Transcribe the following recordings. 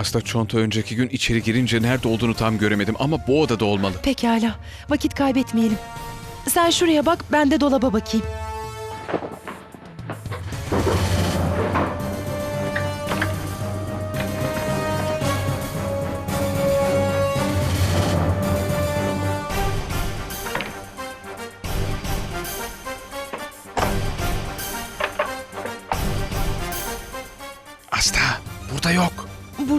Aslında Çonto önceki gün içeri girince nerede olduğunu tam göremedim ama bu odada olmalı. Pekala. Vakit kaybetmeyelim. Sen şuraya bak, ben de dolaba bakayım.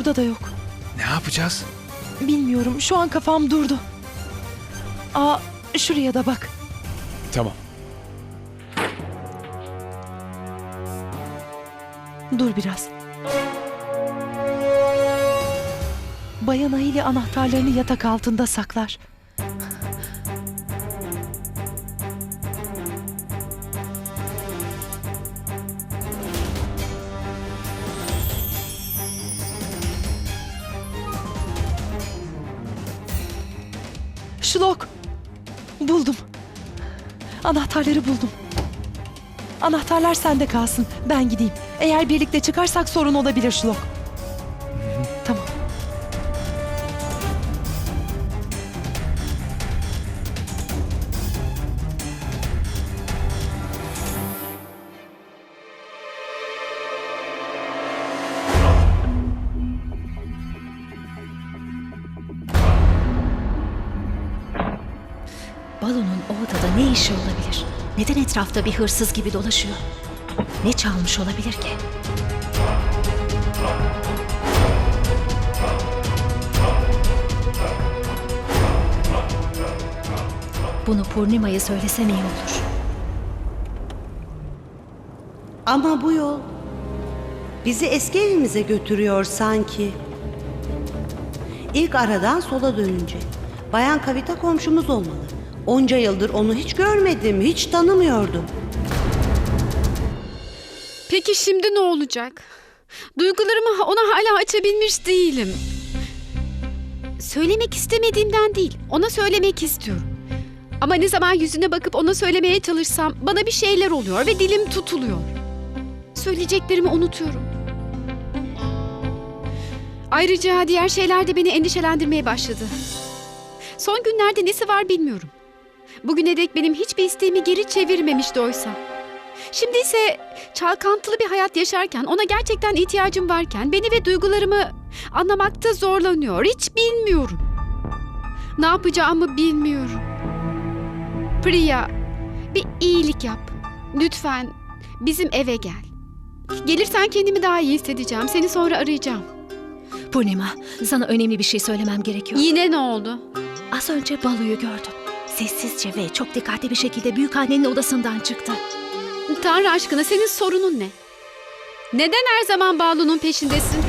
Burada da yok. Ne yapacağız? Bilmiyorum. Şu an kafam durdu. Aa, şuraya da bak. Tamam. Dur biraz. Bayan Ahili anahtarlarını yatak altında saklar. Buldum. Anahtarları buldum. Anahtarlar sende kalsın. Ben gideyim. Eğer birlikte çıkarsak sorun olabilir Şlok. Balonun o odada ne işi olabilir? Neden etrafta bir hırsız gibi dolaşıyor? Ne çalmış olabilir ki? Bunu Purnima'ya söylesem iyi olur. Ama bu yol bizi eski evimize götürüyor sanki. İlk aradan sola dönünce. Bayan Kavita komşumuz olmalı. Onca yıldır onu hiç görmedim, hiç tanımıyordum. Peki şimdi ne olacak? Duygularımı ona hala açabilmiş değilim. Söylemek istemediğimden değil, ona söylemek istiyorum. Ama ne zaman yüzüne bakıp ona söylemeye çalışsam bana bir şeyler oluyor ve dilim tutuluyor. Söyleyeceklerimi unutuyorum. Ayrıca diğer şeyler de beni endişelendirmeye başladı. Son günlerde nesi var bilmiyorum. Bugüne dek benim hiçbir isteğimi geri çevirmemişti oysa. Şimdi ise çalkantılı bir hayat yaşarken, ona gerçekten ihtiyacım varken beni ve duygularımı anlamakta zorlanıyor. Hiç bilmiyorum. Ne yapacağımı bilmiyorum. Priya, bir iyilik yap. Lütfen bizim eve gel. Gelirsen kendimi daha iyi hissedeceğim. Seni sonra arayacağım. Purnima, sana önemli bir şey söylemem gerekiyor. Yine ne oldu? Az önce Balu'yu gördüm. Sessizce ve çok dikkatli bir şekilde büyükannenin odasından çıktı. Tanrı aşkına senin sorunun ne? Neden her zaman Balu'nun peşindesin?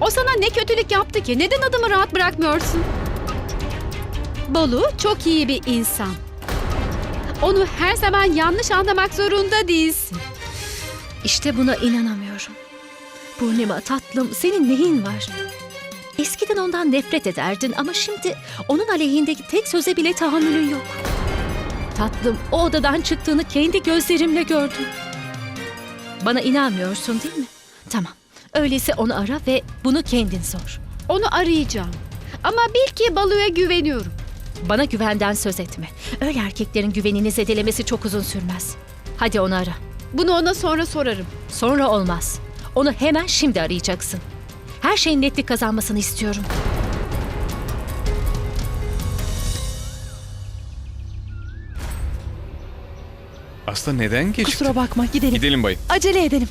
O sana ne kötülük yaptı ki? Neden adamı rahat bırakmıyorsun? Balu çok iyi bir insan. Onu her zaman yanlış anlamak zorunda değilsin. İşte buna inanamıyorum. Purnima tatlım senin neyin var? Eskiden ondan nefret ederdin ama şimdi onun aleyhindeki tek söze bile tahammülün yok. Tatlım o odadan çıktığını kendi gözlerimle gördüm. Bana inanmıyorsun değil mi? Tamam. Öyleyse onu ara ve bunu kendin sor. Onu arayacağım. Ama bil ki Balu'ya güveniyorum. Bana güvenden söz etme. Öyle erkeklerin güvenini zedelemesi çok uzun sürmez. Hadi onu ara. Bunu ona sonra sorarım. Sonra olmaz. Onu hemen şimdi arayacaksın. Her şeyin netlik kazanmasını istiyorum. Asta neden geçti? Kusura bakma, gidelim. Gidelim bayım. Acele edelim.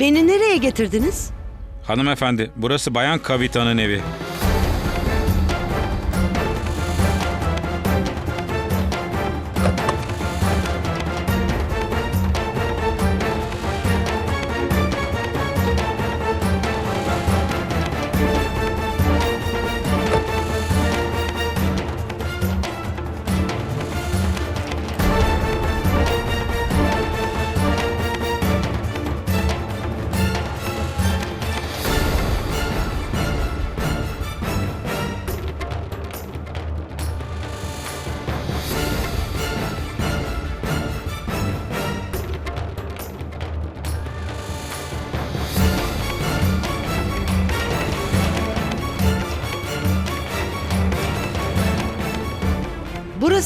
Beni nereye getirdiniz? Hanımefendi, burası Bayan Kavita'nın evi.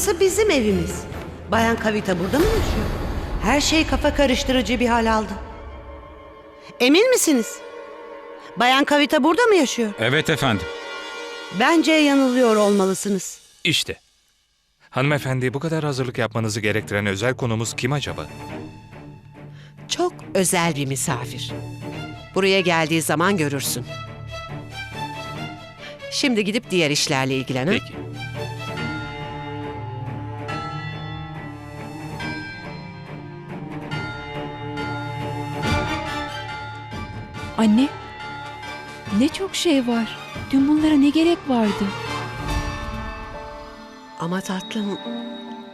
Burası bizim evimiz. Bayan Kavita burada mı yaşıyor? Her şey kafa karıştırıcı bir hal aldı. Emin misiniz? Bayan Kavita burada mı yaşıyor? Evet efendim. Bence yanılıyor olmalısınız. İşte. Hanımefendi bu kadar hazırlık yapmanızı gerektiren özel konumuz kim acaba? Çok özel bir misafir. Buraya geldiği zaman görürsün. Şimdi gidip diğer işlerle ilgilen. ha? Peki. Anne, ne çok şey var. Tüm bunlara ne gerek vardı? Ama tatlım,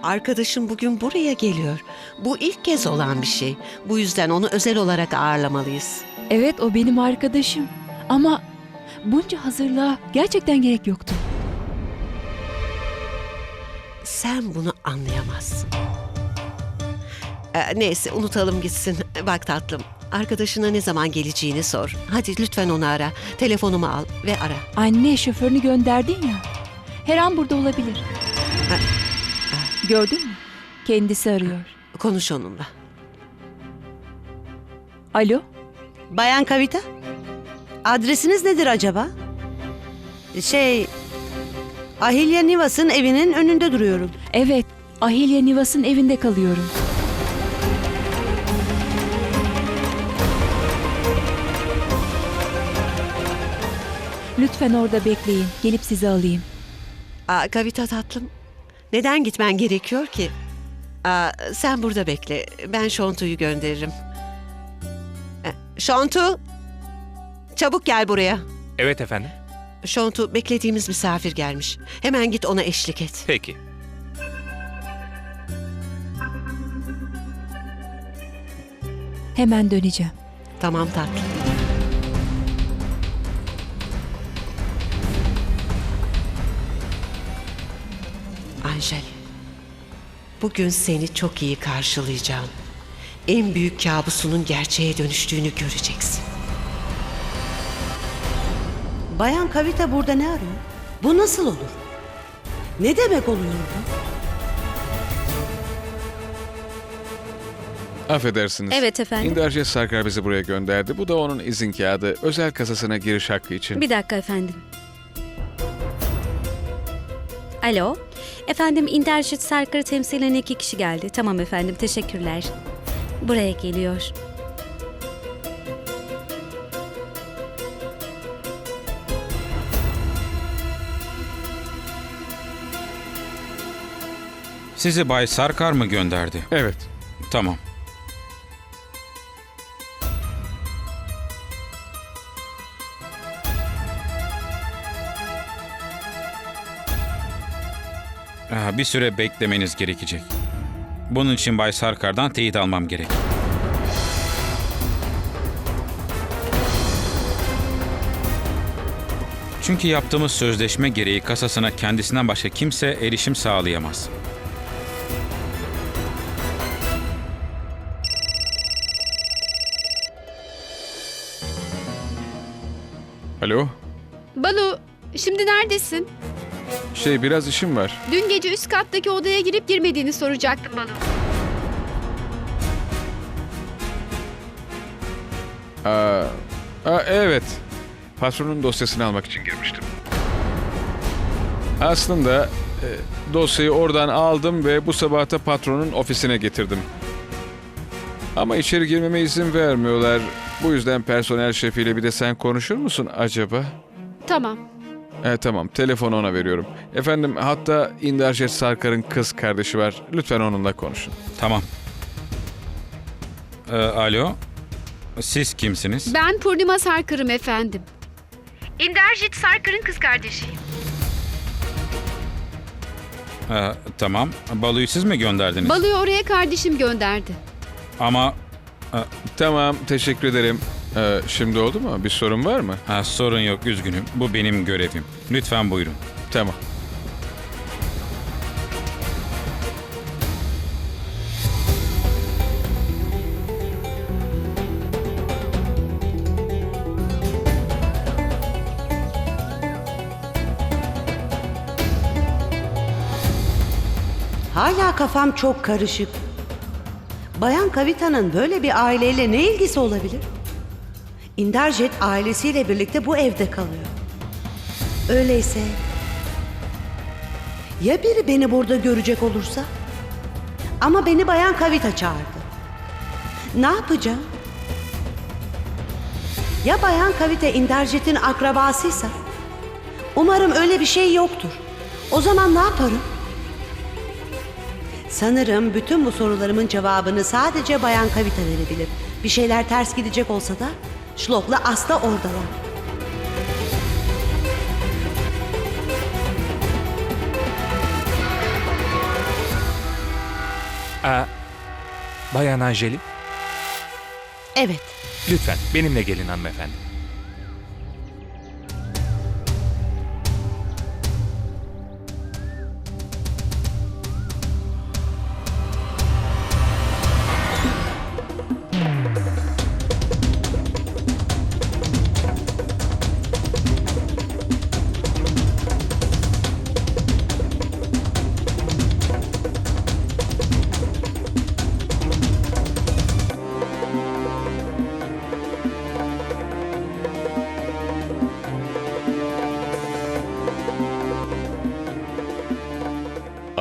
arkadaşım bugün buraya geliyor. Bu ilk kez olan bir şey. Bu yüzden onu özel olarak ağırlamalıyız. Evet o benim arkadaşım. Ama bunca hazırlığa gerçekten gerek yoktu. Sen bunu anlayamazsın. Ee, neyse unutalım gitsin. Bak tatlım, arkadaşına ne zaman geleceğini sor. Hadi lütfen onu ara. Telefonumu al ve ara. Anne şoförünü gönderdin ya. Her an burada olabilir. Gördün mü? Kendisi arıyor. Konuş onunla. Alo? Bayan Kavita? Adresiniz nedir acaba? Şey... Ahilya Nivas'ın evinin önünde duruyorum. Evet, Ahilya Nivas'ın evinde kalıyorum. Lütfen orada bekleyin. Gelip sizi alayım. Aa, Kavita tatlım, neden gitmen gerekiyor ki? Aa, sen burada bekle. Ben Şontu'yu gönderirim. Ee, Şontu! Çabuk gel buraya. Evet efendim. Şontu, beklediğimiz misafir gelmiş. Hemen git ona eşlik et. Peki. Hemen döneceğim. Tamam tatlım. Anjali, bugün seni çok iyi karşılayacağım. En büyük kabusunun gerçeğe dönüştüğünü göreceksin. Bayan Kavita burada ne arıyor? Bu nasıl olur? Ne demek oluyor bu? Affedersiniz. Evet efendim. İndarjet Sarkar bizi buraya gönderdi. Bu da onun izin kağıdı. Özel kasasına giriş hakkı için. Bir dakika efendim. Alo. Efendim Interşit Sarkar'ı temsilen iki kişi geldi. Tamam efendim teşekkürler. Buraya geliyor. Sizi Bay Sarkar mı gönderdi? Evet. Tamam. Bir süre beklemeniz gerekecek. Bunun için Bay Sarkar'dan teyit almam gerek. Çünkü yaptığımız sözleşme gereği kasasına kendisinden başka kimse erişim sağlayamaz. Alo? Balu, şimdi neredesin? Şey biraz işim var. Dün gece üst kattaki odaya girip girmediğini soracaktım Balu. Aa, aa, evet. Patronun dosyasını almak için girmiştim. Aslında e, dosyayı oradan aldım ve bu sabah da patronun ofisine getirdim. Ama içeri girmeme izin vermiyorlar. Bu yüzden personel şefiyle bir de sen konuşur musun acaba? Tamam. E, tamam, telefonu ona veriyorum. Efendim, hatta Inderjet Sarkar'ın kız kardeşi var. Lütfen onunla konuşun. Tamam. Ee, alo. Siz kimsiniz? Ben Purnima Sarkar'ım efendim. İnderjit Sarkar'ın kız kardeşiyim. Ee, tamam. Balu'yu siz mi gönderdiniz? Balu'yu oraya kardeşim gönderdi. Ama Tamam, teşekkür ederim. E, şimdi oldu mu? Bir sorun var mı? ha, sorun yok, üzgünüm. Bu benim görevim. Lütfen buyurun. Tamam. Hala kafam çok karışık. Bayan Kavita'nın böyle bir aileyle ne ilgisi olabilir? Inderjet ailesiyle birlikte bu evde kalıyor. Öyleyse ya biri beni burada görecek olursa? Ama beni Bayan Kavita çağırdı. Ne yapacağım? Ya Bayan Kavita Inderjet'in akrabasıysa? Umarım öyle bir şey yoktur. O zaman ne yaparım? Sanırım bütün bu sorularımın cevabını sadece Bayan Kavita verebilir. Bir şeyler ters gidecek olsa da Şlok'la Asta oradalar. Aa, Bayan Anjeli, Evet. lütfen benimle gelin hanımefendi.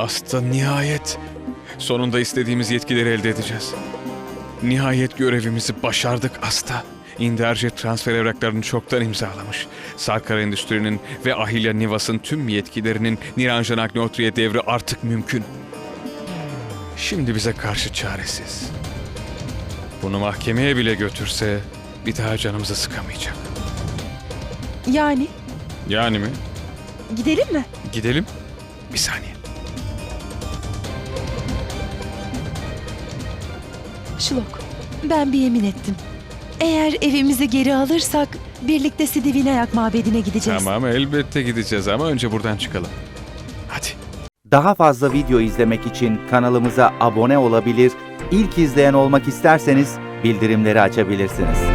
Asta nihayet. Sonunda istediğimiz yetkileri elde edeceğiz. Nihayet görevimizi başardık Asta. Inderjet transfer evraklarını çoktan imzalamış. Sarkar Endüstri'nin ve Ahilya Nivas'ın tüm yetkilerinin Niranjan Agnotri'ye devri artık mümkün. Şimdi bize karşı çaresiz. Bunu mahkemeye bile götürse bir daha canımızı sıkamayacak. Yani Yani mi? gidelim mi? Gidelim. Bir saniye. Şlok, ben bir yemin ettim. Eğer evimizi geri alırsak birlikte Sidivinayak mabedine gideceğiz. Tamam elbette gideceğiz ama önce buradan çıkalım. Hadi. Daha fazla video izlemek için kanalımıza abone olabilir, ilk izleyen olmak isterseniz bildirimleri açabilirsiniz.